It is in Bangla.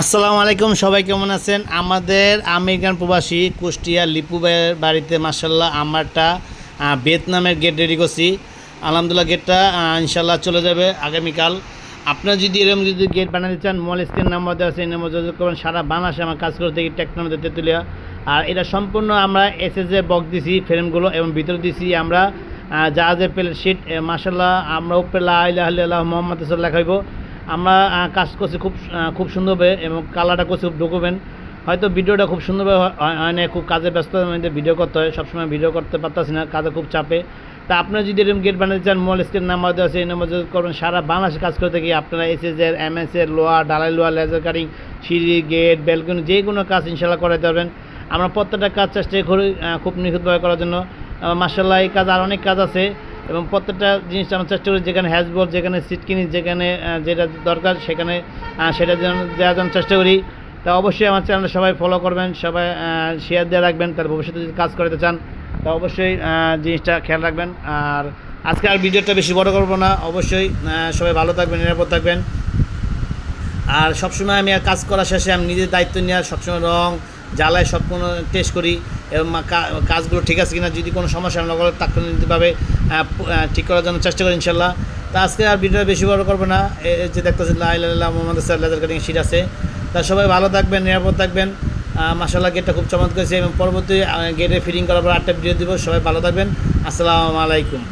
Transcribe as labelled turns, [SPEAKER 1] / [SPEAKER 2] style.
[SPEAKER 1] আসসালামু আলাইকুম সবাই কেমন আছেন? আমাদের আমেরিকান প্রবাসী কুষ্টিয়া লিপু ভাইয়ের বাড়িতে মার্শাল্লাহ আমারটা ভিয়েতনামের গেট রেডি করছি। আলহামদুলিল্লাহ গেটটা ইনশাল্লাহ চলে যাবে আগামীকাল। আপনারা যদি এরকম যদি গেট বানাতে চান মল স্ক্রিন নাম্বার দেওয়া আছে এই নাম্বার যোগাযোগ করবেন। সারা বাংলাদেশে আমার কাজ করতে গিয়ে টেকনোলজি তেঁতুলিয়া। আর এটা সম্পূর্ণ আমরা এসএসএ বক্স দিছি ফ্রেমগুলো এবং ভিতরে দিছি আমরা আহ, জাহাজের প্লেট শিট মার্শাল্লাহ আমরা উপরে লাহ মোহাম্মদ লেখা হইব। আমরা কাজ করছি খুব খুব সুন্দরভাবে এবং কালারটা করছি খুব ডকুমেন্ট। হয়তো ভিডিওটা খুব সুন্দরভাবে হয়- না খুব কাজে ব্যস্ত মধ্যে ভিডিও করতে হয়, সবসময় ভিডিও করতে পারতাছি না, কাজে খুব চাপে। তা আপনারা যদি এরকম গেট বানাতে চান মোবাইল স্ক্রিন নাম্বার দেওয়া আছে, এই নাম্বার যোগাযোগ করবেন। সারা বাংলাদেশে কাজ করতে গিয়ে আপনারা এসএসের এমএসের লোয়া ডালাই লোয়া লেজার কাটিং সিঁড়ি গেট ব্যালকনি যে কোনো কাজ ইনশাল্লাহ করাতে পারবেন। আমরা প্রত্যেকটা কাজ চেষ্টা করি খুব নিখুঁতভাবে করার জন্য। মার্শাল্লাহ এই কাজ আর অনেক কাজ আছে। এবং প্রত্যেকটা জিনিসটা আমরা চেষ্টা করি যেখানে হ্যাজবোর্ড যেখানে সিট কিনি, যেখানে যেটা দরকার সেখানে সেটা যেন দেওয়ার জন্য চেষ্টা করি। তা অবশ্যই আমার চ্যানেলটা সবাই ফলো করবেন, সবাই শেয়ার দিয়ে রাখবেন, তার ভবিষ্যতে যদি কাজ করতে চান, তা অবশ্যই জিনিসটা খেয়াল রাখবেন। আর আজকে আর ভিডিওটা বেশি বড় করব না, অবশ্যই সবাই ভালো থাকবেন, নিরাপদ থাকবেন। আর সবসময় আমি কাজ করা শেষে আমি নিজের দায়িত্ব নিয়ে সবসময় রং, জ্বালায় সব কোনো টেস্ট করি। এবং কাজগুলো ঠিক আছে কিনা যদি কোনো সমস্যা আমরা তাৎক্ষণিকভাবে ঠিক করার জন্য চেষ্টা করি ইনশাল্লাহ তা আজকে আর ভিডিওটা বেশি বড় করব না। যে দেখতেছেন লাইল্লাহ মোহাম্মদ সাল্লাহ কাটিং সিট আছে। তা সবাই ভালো থাকবেন, নিরাপদ থাকবেন। মাসাল্লাহ গেটটা খুব চমৎকার এবং পরবর্তী গেটে ফিটিং করার পর আটটা ভিডিও দিব, সবাই ভালো থাকবেন। আসসালামু আলাইকুম।